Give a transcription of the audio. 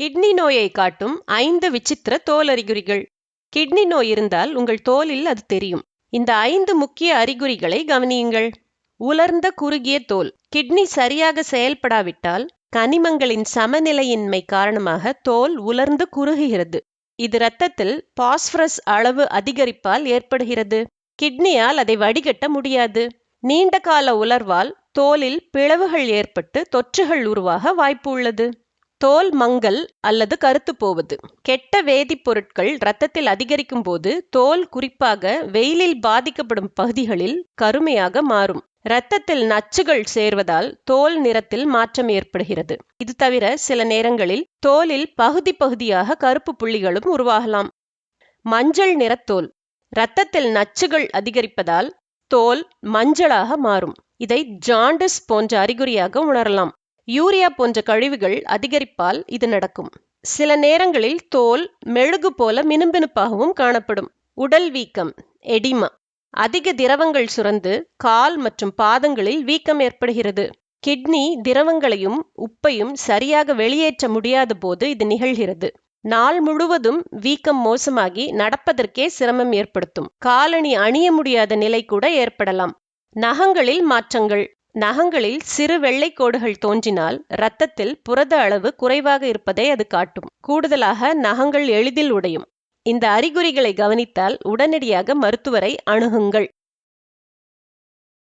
Kidney நோயை காட்டும் ஐந்து விசித்திர தோல் அறிகுறிகள். கிட்னி நோய் இருந்தால் உங்கள் தோலில் அது தெரியும். இந்த ஐந்து முக்கிய அறிகுறிகளை கவனியுங்கள். உலர்ந்த குறுகிய தோல். கிட்னி சரியாக செயல்படாவிட்டால் கனிமங்களின் சமநிலையின்மை காரணமாக தோல் உலர்ந்து குறுகுகிறது. இது இரத்தத்தில் பாஸ்பரஸ் அளவு அதிகரிப்பால் ஏற்படுகிறது. கிட்னியால் அதை வடிகட்ட முடியாது. நீண்ட கால உலர்வால் தோலில் பிளவுகள் ஏற்பட்டு தொற்றுகள் உருவாக வாய்ப்பு உள்ளது. தோல் மங்கல் அல்லது கருத்து போவது. கெட்ட வேதிப்பொருட்கள் இரத்தத்தில் அதிகரிக்கும் போது தோல் குறிப்பாக வெயிலில் பாதிக்கப்படும் பகுதிகளில் கருமையாக மாறும். இரத்தத்தில் நச்சுகள் சேர்வதால் தோல் நிறத்தில் மாற்றம் ஏற்படுகிறது. இது தவிர சில நேரங்களில் தோலில் பகுதி பகுதியாக கருப்பு புள்ளிகளும் உருவாகலாம். மஞ்சள் நிறத்தோல் இரத்தத்தில் நச்சுகள் அதிகரிப்பதால் தோல் மஞ்சளாக மாறும். இதை ஜாண்டிஸ் போன்ற அறிகுறியாக உணரலாம். யூரியா போன்ற கழிவுகள் அதிகரிப்பால் இது நடக்கும். சில நேரங்களில் தோல் மெழுகு போல மினுமினுப்பாகவும் காணப்படும். உடல் வீக்கம் எடிமா. அதிக திரவங்கள் சுரந்து கால் மற்றும் பாதங்களில் வீக்கம் ஏற்படுகிறது. கிட்னி திரவங்களையும் உப்பையும் சரியாக வெளியேற்ற முடியாத போது இது நிகழ்கிறது. நாள் முழுவதும் வீக்கம் மோசமாகி நடப்பதற்கே சிரமம் ஏற்படுத்தும். காலணி அணிய முடியாத நிலை கூட ஏற்படலாம். நகங்களில் மாற்றங்கள். நகங்களில் சிறு வெள்ளை கோடுகள் தோன்றினால் இரத்தத்தில் புரத அளவு குறைவாக இருப்பதை அது காட்டும். கூடுதலாக நகங்கள் எளிதில் உடையும். இந்த அறிகுறிகளை கவனித்தால் உடனடியாக மருத்துவரை அணுகுங்கள்.